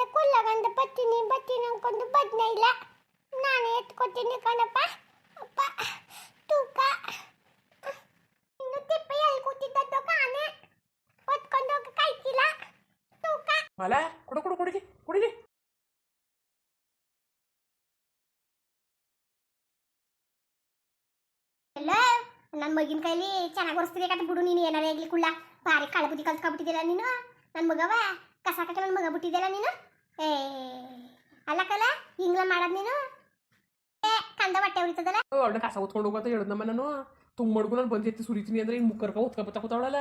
ಅಂದೆ ಕೊಲ್ಲಗಂದ ಬತ್ತೀನಿ ಬತ್ತೀನಿ ಅನ್ಕೊಂಡು ಬದ್ನ ಇಲ್ಲ. ನಾನೇ ಎತ್ಕೊತೀನಿ ಕಣಪ್ಪ. ಅಪ್ಪ ತೂಕ. ಇನ್ನು ತಿಪ್ಪೆ ಎಲ್ಲಿ ಕೂತಿದ್ದದ್ದು ಕಾಣೆ ಹೊತ್ಕೊಂಡು ಹೋಗಿ ಕಾಯ್ತಿಲ್ಲ ತೂಕ. ಮಲ ಕೊಡು ಕೊಡು ಕುಡಿಲಿ ಕುಡಿಲಿ ನನ್ನ ಮಗಿನ ಕೈಲಿ ಚೆನ್ನಾಗಿ ಒರೆಸ್ತೀರಿ ಕಟ್ಟ ಬಿಡು ನೀನು ಏನಾರೇ ಆಗ್ಲಿ ಕುಳ್ಳ. ಭಾರಿ ಕಳ ಬುದ್ಧಿ ಕಲ್ತ್ಕೊಬಿಟ್ಟಿದ್ದೀರ ನೀನು? ನನ್ನ ಮಗವ? ಕಸ ಕಟ್ಟಿ ನನ್ನ ಮಗ ಬಿಟ್ಟಿದ್ದಲ್ಲ ನೀನು? ಏ ಅಲ್ಲ ಕಲ ಹಿಂಗ್ಲ ಮಾಡದ್ ನೀನು? ಏ ಕಂದ ಬಟ್ಟೆ ಉಳಿತದಲ್ಲ ಅವಳ ಕಸ ಹೊತ್ಕೊಂಡು ಹೋಗಂತ ಹೇಳಿದ್ನಮ್ಮ ನಾನು ತುಂಬ ಮಡ್ಗು ನಾನು ಬಂದು ಎತ್ತಿ ಸುರಿತೀನಿ ಅಂದ್ರೆ ಇನ್ ಮುಕ್ಕರ್ಕ ಹೊತ್ಕೊಬತ್ತ ಕೂತಾವಳಲ್ಲ.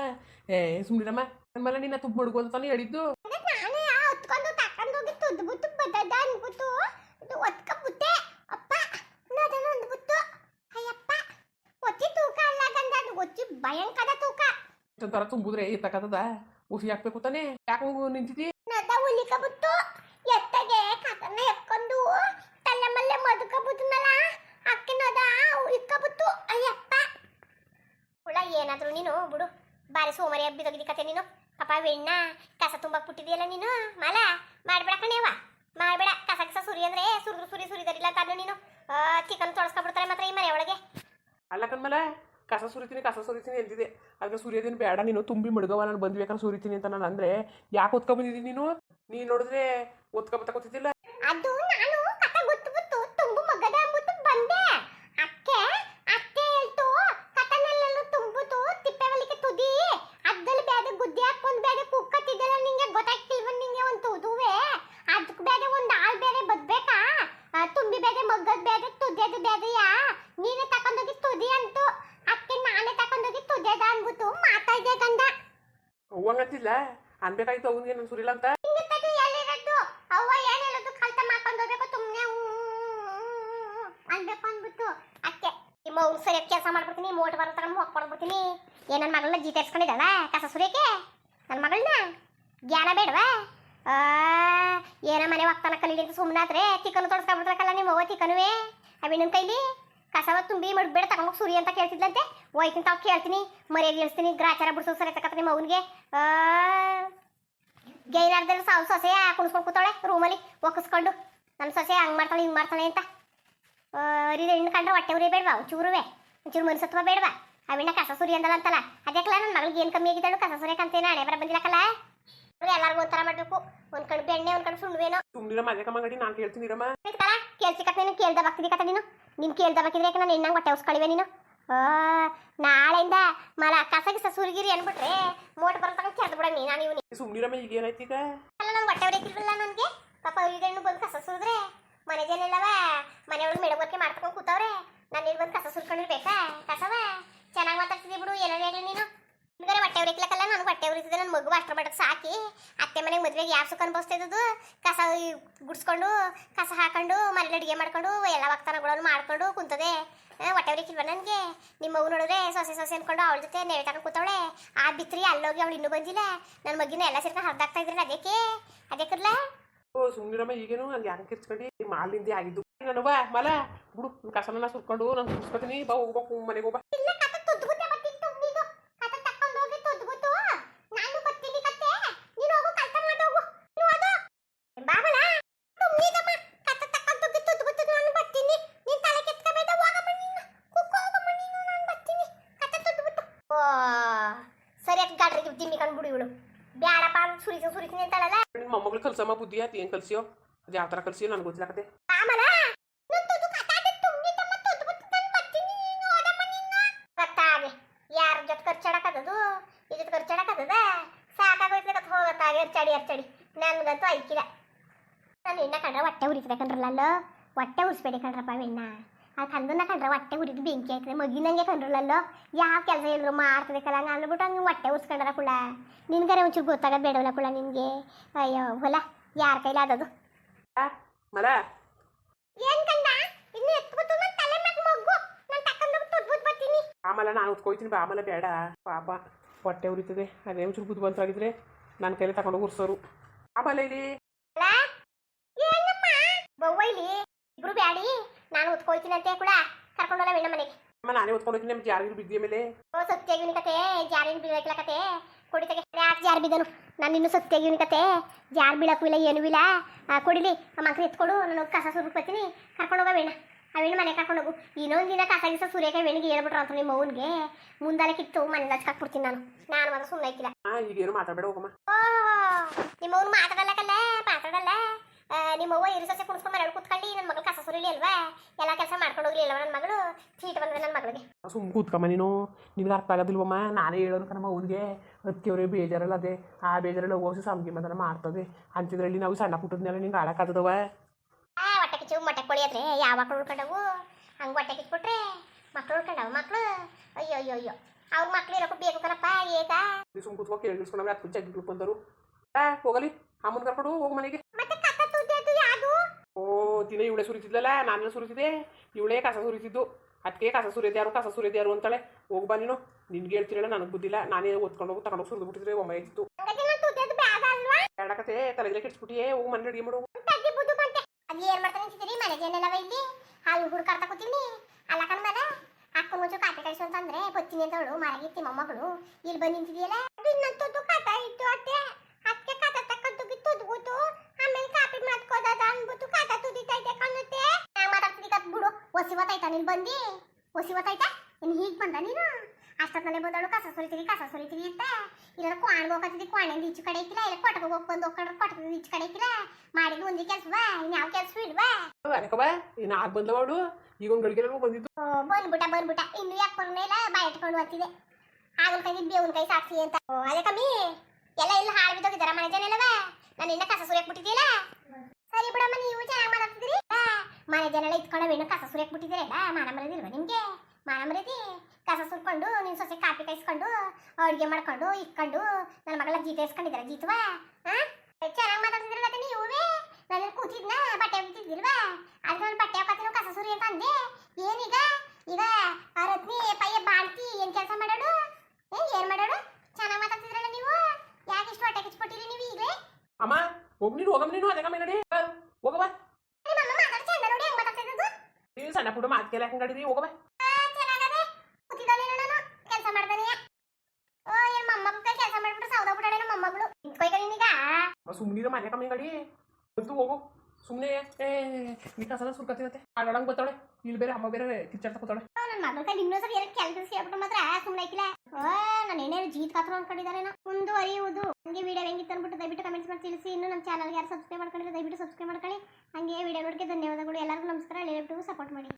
ಏ ಸುಮ್ಮನಿರಮ್ಮ ಮೇಲೆ ನಿನ್ನ ತುಂಬ ಮಡ್ಗು ಅಂತ ತಾನೇ ಹೇಳಿದ್ದು. ನಾನೇ ಹೊತ್ಕೊಂಡು ತಕೊಂಡು ಹೋಗಿ ತುದ್ದು ಬುತ್ತು ಬದ್ದದ ಒತ್ಕೊಬುತ್ತೆ ಅಪ್ಪ ಅದನ್ನ ಒಂದು ಬುತ್ತು ಅಯ್ಯಪ್ಪ ಒತ್ತಿ ತೂಕ ಅಲ್ಲ ಗಂಡ ಒತ್ತಿ ಭಯಂಕರ ತೂಕ. ತರ ತುಂಬಿದ್ರೆ ಎತ್ತಕತ್ತದ? ಉಸಿ ಹಾಕ್ಬೇಕು ತಾನೇ? ಯಾಕೆ ನಿಂತಿದ್ದಿ ಬಿಡು. ಬಾರಿ ಸೋಮರಿ ಹಬ್ಬಿದೋಗಿದ್ದಿ ಕತೆ ನೀನು. ಪಾಪ ಬೆಣ್ಣ ಕಸ ತುಂಬಾ ಬಿಟ್ಟಿದೆಯಲ್ಲ ನೀನು? ಮಾಲ ಮಾಡ್ಬೇಡ ಕಣೇವ ಮಾಡ್ಬೇಡ. ಕಸ ಕಸ ಸುರಿ ಅಂದ್ರೆ ಸುರಿದ್ರು ಸುರಿ ಸುರಿದರಿಲ್ಲ ಅಂತ ನೀನು. ಚಿಕನ್ ತೊಳಸ್ಕೊಬಿಡ್ತಾರೆ ಮಾತ್ರ ಈ ಮನೆ ಒಳಗೆ. ಅಲ್ಲ ಕಣ್ಮಲ ಕಸ ಸುರಿತೀನಿ ಕಸ ಸುರಿತೀನಿ ಎಂದಿದೆ ಅದಕ್ಕೆ ಸುರಿಯೋದಿನ ಬೇಡ ನೀನು. ತುಂಬಿ ಮಡ್ಗವ ನಾನು ಬಂದು ಬೇಕಾದ್ರೆ ಸುರಿತೀನಿ ಅಂತ ನಾನು ಅಂದ್ರೆ. ಯಾಕೆ ಬಂದಿದ್ದೀನಿ ನೀನು? ನೀನು ನೋಡಿದ್ರೆ ಒತ್ಕೊಬತ್ತ ಕೂತಿದ್ದಿಲ್ಲ. ಅದು ನಾನು ಕತೆ ಗೊತ್ತು ಗೊತ್ತು ತುಂಬು ಮಗದ ಅಂದ್ಬಿಟ್ಟು ಬಂದೆ ಅಕ್ಕೆ ಅತ್ತೆ ಹೇಳ್ತು ಕಥನೆಲ್ಲೆಲ್ಲೂ ತುಂಬುದು ತಿಪ್ಪೆ ಒಲಿಕೆ ತುದಿ ಅದ್ದಲ್ಲಿ ಬೇರೆ ಗುದ್ದಿ ಹಾಕೊಂಡ್ ಬೇರೆ ಕುಕ್ಕತ್ತಿದ್ದಲ್ಲ ನಿಂಗೆ ಗೊತ್ತಾಗ್ತಿಲ್ವ ನಿಂಗೆ ಒಂದು ತುದುವೆ ಅದಕ್ಕೆ ಬೇರೆ ಒಂದು ಆಳ್ ಬೇರೆ ಬದ್ಬೇಕಾ ಆ, ತುಂಬಿ ಬೇರೆ ಮಗ್ಗದ್ ಬೇರೆ ತುದಿಯದು ಬೇರೆಯಾ ನೀನೇ ತಕೊಂಡೋಗಿ ತುದಿ ಅಂತು ಅಕ್ಕೆ ನಾನೇ ತಕೊಂಡೋಗಿ ತುದಿಯದ ಅಂದ್ಬಿಟ್ಟು ಮಾತಾಡ್ದೆ ಗಂಡ ಹೂವಂಗಂತಿಲ್ಲ ಅನ್ಬೇಕಾಯ್ತು ಅವನಿಗೆ ನಾನು ಸುರಿಲ್ಲ ಅಂತ. ಅಕ್ಕೆ. ನಿಮ್ಮ ಕೆಲಸ ಮಾಡ್ಬಿಡ್ತೀನಿ, ಮೋಟ್ ಬರೋ ತಗೊಂಡು ಹೋಗ್ಕೊಡ್ಬಿಡ್ತೀನಿ ಏ ನನ್ನ ಮಗಳನ್ನ ಜೀತ ಇರ್ಸ್ಕೊಂಡಿದ್ದಾಳ ಕಸ ಸುರಿಯಕ್ಕೆ? ನನ್ನ ಮಗಳನ್ನ? ಜ್ಞಾನ ಬೇಡವಾ? ಏನ ಮನೆ ಹೋಗ್ತಾನ ಕಲೀಲಿ ಸುಮ್ಮನಾದ್ರೆ ಚಿಕನ್ ತೊಡ್ಸ್ಕೊಂಡ್ಬಿಡ್ತಾರಲ್ಲ ನಿಮ್ಮ ಅವ್ವ ತಿಕ್ಕನುವೆ? ಅವಿ ನನ್ನ ಕೈಲಿ? ಕಸವ ತುಂಬಿ ಮಡ್ಬೇಡ ತಗೊಂಡೋಗಿ ಸುರಿ ಅಂತ ಕೇಳ್ತಿದ್ಲಂತೆ. ಹೋಯ್ತೀನಿ ತಾವು ಕೇಳ್ತೀನಿ ಮರ್ಯಾದೆ ಇಳಿಸ್ತೀನಿ ಗ್ರಾಚಾರ ಬಿಡಿಸೋ ಸರಿ ತಕ್ಕ ನಿಮ್ಮ ಅವನಿಗೆ. ಗೈರಾರ್ದಲ್ಲಿ ಸಾವು ಸೊಸೆ ಕುಣಿಸ್ಕೊಂಡು ಕೂತಾಳೆ ರೂಮಲ್ಲಿ ಒಕ್ಕಿಸ್ಕೊಂಡು ನನ್ನ ಸೊಸೆ ಹಂಗೆ ಮಾಡ್ತಾಳೆ ಹಿಂಗೆ ಮಾಡ್ತಾಳೆ ಅಂತ. ಅರಿದ ಹೆಣ್ಣು ಕಂಡ್ರೆ ಹೊಟ್ಟೆ ಉರಿ ಬೇಡವಾ ಒಂಚೂರುವೆ ಒಂಚೂರು ಮನಸತ್ವ ಬೇಡವಾ. ಅವಿಣ್ಣ ಕಸ ಸುರಿ ಅಂದಲ್ಲ ಅಂತಲ್ಲ ಅದಕ್ಕೆಲ್ಲ ನನ್ನ ಮಗಳಿಗೆ ಏನು ಕಮ್ಮಿ ಆಗಿದ್ದಾಳು ಕಸ ಸುರಿಯಕ್ಕಂತೇನ ಹಣೆ ಬರ ಬಂದಿಲ್ಲಕ್ಕಲ್ಲ ಎಲ್ಲರಿಗೂ ಒಂಥರ ಮಾಡಬೇಕು ಒಂದ್ ಕಡೆ ಬೆಣ್ಣೆ ಒಂದ್ ಕಡೆ ಸುಣ್ಣವೇನೋ ಸುಮ್ಮನಿರ ಮನೆ ಕಮ್ಮಗಡಿ ನಾನು ಕೇಳ್ತೀನಿರಮ್ಮ ಕಲ ಕೇಳ್ಸಿ ಕತ್ತ ನೀನು ಕೇಳ್ದ ಬಾಕ್ತಿದಿ ಕತ್ತ ನೀನು. ನೀನು ಕೇಳ್ದ ಬಾಕಿದ್ರೆ ಯಾಕೆ ನಾನು ಇನ್ನಂಗೆ ಹೊಟ್ಟೆ ಉಸ್ಕೊಳಿವೆ ನೀನು? ಆ, ನಾಳೆಯಿಂದ ಮಲ ಕಸ ಗಿಸ ಸುರಿಗಿರಿ ಅನ್ಬಿಟ್ರೆ ಮೋಟ್ ಬರೋ ಕೆದ್ ಕೆರೆದು ಬಿಡ ನೀ ನಾನು. ಇವನಿ ಸುಮ್ಮನಿರಮ್ಮ ಈಗ ಏನಾಯ್ತು ಈಗ? ಅಲ್ಲ ನಂಗೆ ಹೊಟ್ಟೆ ಹೊಡೆತಿರ್ಲಿಲ್ಲ ನನಗೆ. ಪಾಪ ಐದಣ್ಣು ಬಂದು ಕಸ ಸುರಿದ್ರೆ ಮನೆ ಜನ ಇಲ್ಲವ ಮನೆ ಒಳಗೆ ಮೆಡಬರ್ಕೆ ಮಾಡ್ಕೊಂಡು ಕೂತವ್ರೆ. ನಾನು ಇಲ್ಲಿ ಬಂದು ಕಸ ಸುರ್ಕೊಂಡಿರ್ಬೇಕಾ? ಕಸವ? ಚೆನ್ನಾಗಿ ಮಾತಾಡ್ತಿದ್ದಿ ಬಿಡು ಏನಾರು ಹೇಳಿ ನೀನು? ನಿಮ್ಗಾರೆ ಹೊಟ್ಟೆ ಹೊಟ್ಟೆ ಉರಿತಿದೆ ನನ್ನ ಮಗು ಅಷ್ಟರ ಮಟ್ಟಕ್ಕೆ ಸಾಕಿ, ಅತ್ತೆ ಮನೆಗೆ ಮದುವೆಗೆ ಯಾವ ಸುಖ ಅನ್ಭವಿಸ್ತಾ ಇದ್ದದ್ದು ಕಸ ಗುಡಿಸ್ಕೊಂಡು, ಕಸ ಹಾಕೊಂಡು, ಮನೇಲಿ ಅಡುಗೆ ಮಾಡ್ಕೊಂಡು, ಎಲ್ಲ ವಾಗ್ತಾನಗಳನ್ನು ಮಾಡ್ಕೊಂಡು ಕುಂತದೆ. ಹೊಟ್ಟೆ ಉರಿಕಿಲ್ವ ನನಗೆ? ನಿಮ್ಮ ಮಗು ನೋಡಿದ್ರೆ ಸೊಸೆ ಸೊಸೆ ಅನ್ಕೊಂಡು ಅವಳ ಜೊತೆ ನೇಳೆ ತಗೊಂಡು ಕೂತವಳೆ. ಆ ಬಿತ್ರಿ ಅಲ್ಲೋಗಿ ಅವಳು ಇನ್ನೂ ಬಂದಿಲ್ಲ. ನನ್ನ ಮಗಿನ ಎಲ್ಲ ಸೇರ್ಕೊಂಡು ಹರ್ದಾಗ್ತಾ ಇದ್ರಲ್ಲ ಅದಕ್ಕೆ ಅದಕ್ಕಿರ್ಲ ಓ ಸುಮ್ಮನಿರಮ್ಮ ಈಗೇನು ಅಲ್ಲಿ ಯಾಕೆ ಕಿರ್ಚ್ಕೊಂಡು ಮಾಲಿಂದಿ ಆಗಿದ್ದು. ನಾನು ಬಾ ಮಲ, ಬಿಡು ಕಸನ ಸುರ್ಕೊಂಡು ನಾನು ಕುಡ್ಸ್ಕೊತೀನಿ. ಬಾ ಹೋಗ್ಬೇಕು ಮನೆಗೆ ಹೋಗ್ಬಾ ಇಲ್ಲ ಕತೆ ತುದ್ಗುತ್ತೆ ಬರ್ತೀನಿ ತುಂಬಿದು ಕತೆ ತಕೊಂಡು ಹೋಗಿ ತುದ್ಗುತ್ತು ನಾನು ಬರ್ತೀನಿ ಕತೆ ನೀನು ಹೋಗು ಕಲ್ತ ಮಾಡಿ ಹೋಗು ನೀನು ಹೋಗು ಬಾಬಲ ತುಂಬಿದಮ್ಮ ಕತೆ ತಕೊಂಡು ಹೋಗಿ ತುದ್ಗುತ್ತು ನಾನು ಬರ್ತೀನಿ ನೀನು ತಲೆ ಕೆತ್ಕೋಬೇಡ ಹೋಗಮ್ಮ ನೀನು ಕುಕ್ಕು ಹೋಗಮ್ಮ ನೀನು ನಾನು ಬರ್ತೀನಿ ಕತೆ ತುದ್ಗುತ್ತು ಓ ಸರಿಯಾಗಿ ಗಾಡ್ರಿಗೆ ಕಂಡ್ಬಿಡು ಬಿಡು ಇವಳು. ಬ್ಯಾಡಪ್ಪ ಅಂತ ಸುರಿಸಿ ಸುರಿತೀನಿ ಅಂತಾಳಲ್ಲ ನಿಮ್ಮ ಮೊಮ್ಮಗಳು ಕಲ್ಸಮ್ಮ ಬುದ್ಧಿ ಆಯ್ತು ಏನು ಕಲ್ಸಿಯೋ? ಅದು ಯಾವ ಥರ ಕಲ್ಸಿಯೋ ನನಗೆ ಗೊತ್ತಿಲ್ಲಕತೆ. ಆಮಲ ಯಾರ ಜೊತೆ ಖರ್ಚಾಡಕತ್ತದು ಇದ್ರ ಖರ್ಚಾಡಕತ್ತದ ಸಾಕಾಗೋಯ್ತು ಕತ್ ಹೋಗತ್ತಾಗೆ ಅರ್ಚಾಡಿ ಅರ್ಚಾಡಿ. ನನ್ಗಂತೂ ಐಕಿಲ್ಲ ನಾನು ಇನ್ನ ಕಂಡ್ರೆ ಹೊಟ್ಟೆ ಉರಿತದೆ ಹೊಟ್ಟೆ ಉರಿಸ್ಬೇಡಿ ಕಣ್ರಪ್ಪ ಹೆಣ್ಣ ಆ ಕಂದನ್ನ ಕಂಡ್ರೆ ಹೊಟ್ಟೆ ಉರಿದು ಬೆಂಕಿ ಆಯ್ತದೆ. ಮಗಿನಂಗೆ ಕಂಡ್ರಲ್ಲೋ ಯಾವ ಕೆಲಸ ಹೇಳಿದ್ರು ಮಾಡ್ತದೆ ಕಲ. ನಾನು ಬಿಟ್ಟು ಹಂಗೆ ಹೊಟ್ಟೆ ಉರ್ಸ್ಕೊಂಡ್ರ ಕುಳ. ನಿನ್ಗಾರೆ ಒಂಚೂರು ಗೊತ್ತಾಗ ಬೇಡವಲ್ಲ ಕುಳ ನಿನಗೆ? ಅಯ್ಯೋ ಹೊಲ. ಯಾರ ಕೈಲಿ ಆದದು? ಆ, ಮಲ ಏನ್ ಕಂಡ? ಇನ್ನು ಎತ್ಬಿಟ್ಟು ನನ್ನ ತಲೆ ಮ್ಯಾಗ ಮಗ್ಗು. ನಾನು ತಕೊಂಡೋಗಿ ತುದ್ಬುದ್ ಬರ್ತೀನಿ. ಆಮೇಲೆ ನಾನು ಉತ್ಕೊಯ್ತೀನಿ ಬಾ. ಆಮೇಲೆ ಬೇಡ. ಪಾಪ ಹೊಟ್ಟೆ ಉರಿತದೆ. ಅದೇ ಒಂಚೂರು ಬುದ್ಧಿವಂತರಾಗಿದ್ರೆ ನನ್ನ ಕೈಲಿ ತಗೊಂಡು ಉರ್ಸೋರು. ಆಮೇಲೆ ಇಲ್ಲಿ? ಇಬ್ರು ಬ್ಯಾಡಿ? ನಾನು ಹೊತ್ಕೊಳ್ತೀನಿ ಅಂತ ಕೂಡ. ಕರ್ಕೊಂಡೋಲ್ಲ ಬೇಡ ಮನೆಗೆ ಅಮ್ಮ ನಾನೇ ಹೊತ್ಕೊಂಡೋಗ್ತೀನಿ ನಿಮ್ಗೆ ಯಾರಿಗೂ ಬಿದ್ದಿಯ ಮೇಲೆ. ಓ ಸತ್ಯಾಗಿನ ಕತೆ. ಜಾರಿನ ಬೀಳಕ್ಲ ಕತೆ. ಕೊಡಿತಾಗೆ ಯಾಕೆ ಜಾರ್ ಬಿದ್ದನು. ನಾನು ಇನ್ನು ಸತ್ಯಾಗಿನ ಕತೆ. ಜಾರ್ ಬೀಳಕ್ಕೂ ಇಲ್ಲ ಏನೂ ಇಲ್ಲ. ಆ, ಕೊಡಿಲಿ. ಆ ಮಕ್ಳು ಎತ್ಕೊಡು. ನಾನು ಕಸ ಸುರ್ಬಿಟ್ಟು ಬರ್ತೀನಿ. ಕರ್ಕೊಂಡು ಹೋಗ ವೇಣ. ಆ ವೇಣ ಮನೆ ಕರ್ಕೊಂಡು ಹೋಗು. ಇನ್ನೊಂದು ದಿನ ಕಸ ಗಿಸ ಸುರಿಯಕ್ಕೆ ವೇಣಿಗೆ ಹೇಳ್ಬಿಟ್ರು ಅಂತ ನಿಮ್ಮ ಅವ್ನಿಗೆ. ಮುಂದಾಲೆ ಕಿತ್ತು ಮನೆ ಹಚ್ಕಾಕ್ಬಿಡ್ತೀನಿ ನಾನು. ನಾನು ಮಾತ್ರ ಸುಮ್ಮನೆ ಹಾ ಈಗೇನು ಮಾತಾಡಬೇಡ ಹೋಗಮ್ಮ. ಓಹ್ ನಿಮ್ಮ ಅವ್ನು ಮಾತಾಡಲ್ಲ ಕಲ್ಲ ಮಾತಾಡಲ್ಲ. ನಿಮ್ಮವ್ವ ನಿಮ್ಮ ಅವ್ವ ಇರು ಸೊಸೆ ಕುಣಿಸ್ಕೊಂಡು ಮರಳು ಕೂತ್ಕೊಳ್ಳಿ. ನನ್ನ ಮಗಳು ಸುರಿಲಿ ಅಲ್ವಾ? ಎಲ್ಲ ಕೆಲಸ ಮಾಡ್ಕೊಂಡು ಹೋಗ್ಲಿಲ್ಲ ನನ್ನ ಮಗಳು? ಚೀಟ್ ಬಂದ್ರೆ ನನ್ನ ಮಗಳಿಗೆ. ಸುಮ್ ಕೂತ್ಕಮ್ಮ ನೀನು. ನಿನ್ಗೆ ಅರ್ಥ ಆಗೋದಿಲ್ವಮ್ಮ? ನಾನೇ ಹೇಳೋದು ಕಣಮ್ಮ ಅವನಿಗೆ. ಅದಕ್ಕೆ ಬೇಜಾರಲ್ಲ ಅದೇ. ಆ ಬೇಜಾರಲ್ಲಿ ಹೋಗಿ ಸಂಗಿ ಮದನ ಮಾಡ್ತದೆ. ಅಂತಿದ್ರಲ್ಲಿ ನಾವು ಸಣ್ಣ ಪುಟ್ಟದ್ನೆಲ್ಲ ನಿಂಗೆ ಆಡಕ್ಕಾಗ್ತದವ ಆ ಹೊಟ್ಟೆ ಕಿಚ್ಚು ಮೊಟ್ಟೆ ಕೊಳಿ ಹತ್ರ ಯಾವ ಮಕ್ಳು ಉಳ್ಕೊಂಡವು? ಹಂಗೆ ಹೊಟ್ಟೆ ಕೊಟ್ರೆ ಮಕ್ಳು ಉಳ್ಕೊಂಡವು ಮಕ್ಳು? ಅಯ್ಯೋ ಅಯ್ಯೋ ಅಯ್ಯೋ ಅವ್ರ ಮಕ್ಳು ಇರೋಕ್ಕೂ ಬೇಕು ಕಣಪ್ಪ ಏಕ ಸುಮ್ ಕೂತ್ಕೊ ಕೇಳಿಸ್ಕೊಂಡ್ರೆ ಹತ್ತು ಜಗ್ಗಿ ಬಂದರು ಆ ಹೋಗಲಿ. ಅಮ್ಮನ ಕರ್ಕೊಂಡು ಹೋಗು ಮನೆಗೆ ಮತ್ತೆ ಕಸ ತುದ್ದಿ ಅದು ಯಾವುದು ದಿನ ಇವಳೆ ಸುರಿತಿದ್ಲಲ್ಲ ನಾನೆಲ್ಲ ಸುರಿತಿದ್ದೆ? ಇವಳೇ ಕಸ ಸುರಿತಿದ್ದು. ಅದಕ್ಕೆ ಕಸ ಸುರಿಯೋದು ಯಾರು ಕಸ ಸುರಿಯೋದು ಯಾರು ಅಂತಾಳೆ. ಹೋಗಿ ಬಾ ನೀನು. ನಿನ್ಗೆ ಹೇಳ್ತಿರಲ್ಲ ನನಗೆ ಬುದ್ಧಿಲ್ಲ. ನಾನೇ ಓದ್ಕೊಂಡು ಹೋಗಿ ತಗೊಂಡೋಗಿ ಸುರಿದು ಬಿಟ್ಟಿದ್ರೆ ಒಮ್ಮೆ ಇತ್ತು. ನಾನು ಬೇಡಕತೆ ತಲೆಗೆ ಕೆಡ್ಸ್ಬಿಟ್ಟಿಯೇ, ಹೋಗಿ ಮನೆ ರೆಡಿ ಮಾಡು. ಅದು ಏನು ಮಾಡ್ತಾನೆ ಅಂತಿದ್ದೀರಿ ಮನೆ ಜನಲ್ಲವ ಇಲ್ಲಿ? ಹಾಲು ಹುಡುಕಾಡ್ತಾ ಕೂತೀನಿ ಅಲ್ಲ ಕಣ್ ಅಕ್ಕ ಮುಂಚೆ ಕಾಟೆ ಕಳಿಸು ಅಂತಂದ್ರೆ ಬತ್ತೀನಿ ಅಂತ ಅವಳು ಮರಗಿತ್ತಿ ಮೊಮ್ಮಗಳು. ಇಲ್ಲಿ ಬಂದು ನಿಂತಿದೆಯಲ್ಲ ಅದು ಇನ್ನೊಂದು ಕಾಟ ಇತ್ತು ಅತ್ತೆ. ಅದಕ್ಕೆ ಕಾಟ ತಕ್ಕದ್ದು ಬಿತ್ತು ಆಮೇಲೆ ಕಾಪಿ ಮಾಡ್ಕೋದ ಅಂದ್ಬಿಟ್ಟು ಕಾಟ ತುದಿತಾ ಇದೆ ಕಾಣುತ್ತೆ ನಾ ಮಾತಾಡ್ತಿದ್ದಿ ಕತ್ ಗೊತ್ತಾಯ್ತಾ? ನೀನು ಬಂದು? ಒಸಿ ಗೊತ್ತಾಯ್ತಾ? ಇನ್ನು ಹೀಗೆ ಬಂದ ನೀನು? ಅಷ್ಟೊತ್ತಲ್ಲೇ ಬಂದಳು ಕಸ ಸುರಿತೀರಿ ಕಸ ಸುರಿತೀರಿ ಅಂತ. ಇಲ್ಲ ಕ್ವಾಣ್ಗೆ ಹೋಗತ್ತಿದ್ದಿ ಕ್ವಾಣಿಂದ ಈಚು ಕಡೆ ಇಕ್ಕಿಲ್ಲ ಇಲ್ಲ ಕೊಟ್ಟಗೆ ಹೋಗಿ ಬಂದು ಹೋಗ್ಕೊಂಡ್ರೆ ಕೊಟ್ಟದ ಈಚು ಕಡೆ ಇಕ್ಕಿಲ್ಲ ಮಾಡಿದ್ದು ಒಂದೇ ಇನ್ನು ಯಾವ ಕೆಲಸ ಇಲ್ವಾ? ಬಾ ಇನ್ನು ಆಗ ಬಂದ ಮಾಡು ಈಗ ಒಂದು ಗಳಿಗೆ ಬಂದಿದ್ದು. ಓ, ಬಂದ್ಬಿಟ್ಟ ಬಂದ್ಬಿಟ್ಟ. ಇನ್ನು ಯಾಕೆ ಬರೋಣ ಇಲ್ಲ ಬಾಯ್ ಇಟ್ಕೊಂಡು ಬರ್ತಿದೆ ಆಗಲ್ ಕೈ ಬೇವನ್ ಕೈ ಸಾಕ್ಷಿ ಅಂತ. ಅದೇ ಕಮ್ಮಿ. ಎಲ್ಲ ಇಲ್ಲ ಹಾಳು ಬಿದ್ದೋಗಿದ್ದಾರ ಮನೆ ಜನ ಇಲ್ಲವ ನಾನು ಇನ್ನ ಕಸ ಸುರಿಯಕ್ ಬಿಟ್ಟಿದ್ದೀಲ್ಲ ಸರಿ ಬಿಡಮ್ಮ ನೀವು ಚೆನ್ನಾಗಿ ಮಾತಾಡ್ತಿದ್ದೀರಿ? ಮನೆ ಜನ ಇಟ್ಕೊಂಡು ಇನ್ನು ಕಸ ಸುರಿಯಕ್ ಬಿಟ್ಟಿದ್ದೀರಲ್ಲ ಮಾನ ಮರದಿಲ್ವಾ ನಿಮಗೆ? ಮಾನ ಮರದಿ ಕಸ ಸುರ್ಕೊಂಡು ನಿನ್ ಸೊಸೆ ಕಾಫಿ ಕಾಯಿಸ್ಕೊಂಡು, ಅಡುಗೆ ಮಾಡ್ಕೊಂಡು, ಇಕ್ಕೊಂಡು ನನ್ನ ಮಗಳ ಜೀತ ಇಸ್ಕೊಂಡಿದ್ದಾರೆ ಜೀತವಾ ಚೆನ್ನಾಗಿ ಮಾತಾಡ್ತಿದ್ರಲ್ಲ ಅತ್ತೆ ನೀವೇ? ನನ್ನ ಕೂತಿದ್ನ? ಬಟ್ಟೆ ಬಿಟ್ಟಿದ್ದಿಲ್ವಾ ಅದ್ರ ನಾನು ಬಟ್ಟೆ ಹಾಕತ್ತೀನಿ ಕಸ ಸುರಿ ಅಂತ ಅಂದೆ. ಏನೀಗ? ಈಗ ಆ ರತ್ನಿ ಪಯ್ಯ ಬಾಳ್ತಿ ಏನ್ ಕೆಲಸ ಮಾಡೋಡು ಏನ್ ಮಾಡೋಡು ಚೆನ್ನಾಗಿ ಮಾತಾಡ್ತಿದ್ರಲ್ಲ ನೀವು? ಯಾಕೆ ಇಷ್ಟು ಹೊಟ್ಟೆ ಕಿಚ್ಕೊಟ್ಟಿರಿ ನೀವು ಈಗಲೇ ಅಮ್ಮ, ಹೋಗಿ ನೀನು, ಹೋಗಮ್ಮ ನೀನು ಅದಕ್ಕೆ ನಡಿ ಹೋಗವ ನಿಮ್ಮ ಅಮ್ಮ ಮಾತಾಡ್ ಚಂದ ನೋಡಿ ಹೆಂಗ್ ಮಾತಾಡ್ತಿದ್ದು ನೀನು ಸಣ್ಣ ಪುಟ್ಟ ಮಾತು ಕೇಳ ಹಂಗಡಿದಿ ಹೋಗವ ಚೆನ್ನಾಗದೆ ಕೂತಿದ್ದಾನೇನೋ ನಾನು ಕೆಲಸ ಮಾಡ್ದಾನೆ ಓ ಏನ್ ಮೊಮ್ಮಗ ಕೆಲಸ ಮಾಡ್ಬಿಟ್ಟು ಸೌದ ನಮ್ಮ ಮೊಮ್ಮಗಳು. ನಿಂತ್ಕೊಯ್ಕ ನೀನೀಗ ಸುಮ್ಮನಿರ ಮನೆ ಕಮ್ಮಿ ಗಡಿ ಬಂತು ಹೋಗು. ಸುಮ್ಮನೆ ಕಸಲ ಸುರ್ಕತ್ತಿರತ್ತೆ ಆಡೋಣಂಗೆ ಬರ್ತಾಳೆ ಇಲ್ಲಿ ಬೇರೆ ಅಮ್ಮ ಬೇರೆ ಕಿಚ್ಚಾಡ್ತಾ ಕೂತಾಳೆ ನನ್ನ ಮಗಳ ಕೈ ಇನ್ನೂ ಸರಿ ಕೆಲಸ ಮಾತ್ರ ಸುಮ್ಮನೆ ಓ ನಾನು ಏನೇನು ಜೀತ್ ಕಾತ್ರ ಅನ್ಕೊಂಡಿದ್ದಾರೆ ಮುಂದುವರಿಯುವುದು ಹಂಗೆ ವಿಡಿಯೋ ಹೆಂಗಿತ್ತು ಅಂದ್ಬಿಟ್ಟು ದಯವಿಟ್ಟು ಕಮೆಂಟ್ಸ್ ಮಾಡಿ ತಿಳಿಸಿ. ಇನ್ನು ನಮ್ಮ ಚಾನಲ್ಗೆ ಯಾರು ಸಬ್ಸ್ಕ್ರೈಬ್ ಮಾಡ್ಕೊಂಡಿದ್ರೆ ದಯವಿಟ್ಟು ಸಬ್ಸ್ಕ್ರೈಬ್ ಮಾಡ್ಕೊಳ್ಳಿ. ಹಂಗೆ ವಿಡಿಯೋ ನೋಡಕ್ಕೆ ಧನ್ಯವಾದಗಳು. ಎಲ್ಲರಿಗೂ ನಮಸ್ಕಾರ. ಹೇಳ್ಬಿಟ್ಟು ಸಪೋರ್ಟ್ ಮಾಡಿ.